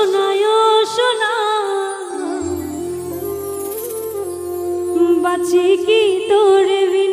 শোনায় শোনা। বাঁচি কি তোর বিনা?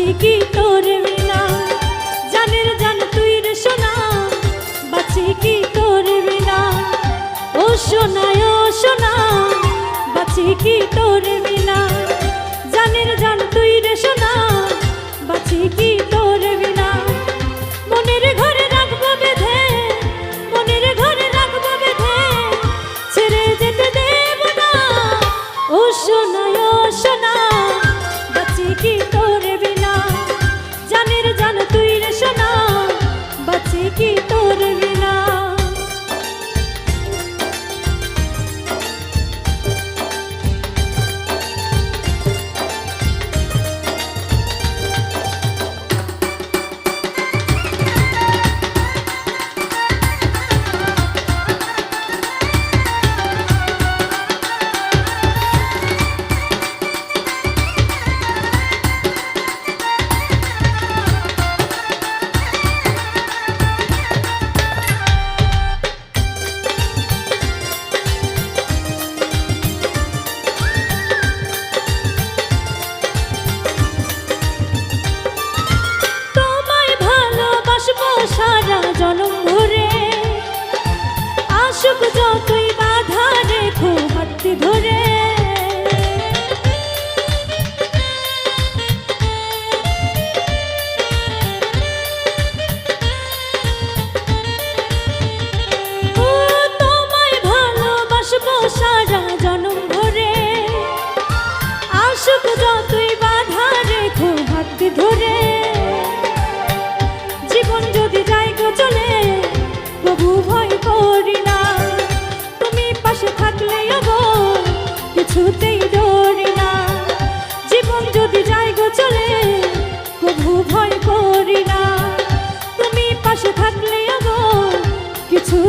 বাঁচি কি তোর বিনা। জানের জান তুই রে সোনা বাঁচি কি তোর বিনা। ও সোনা ও সোনা বাঁচি কি তোর বিনা। জানের জান তুই রে সোনা বাঁচি কি তোর বিনা। মনের ঘরে রাখব বেঁধে, মনের ঘরে রাখব বেঁধে। ছেড়ে যেতে দেব না। ও সোনা ও সোনা বাঁচি কি তোর বিনা।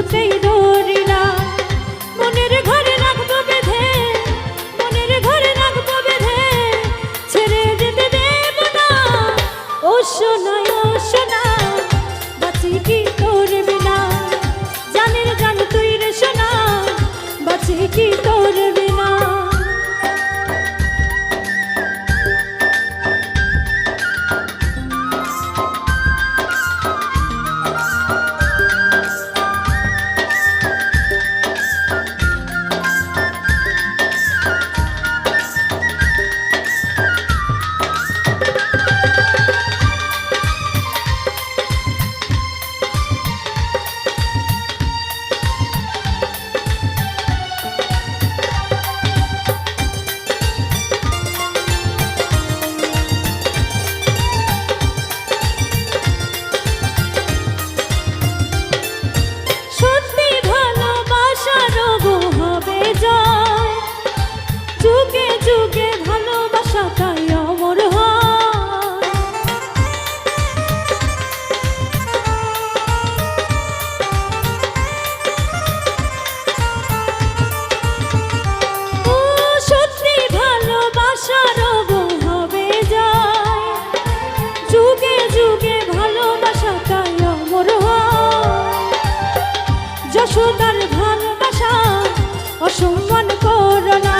escutei. যশোদার ভালোবাসা অসম্মান করোনা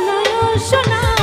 নয় সোনা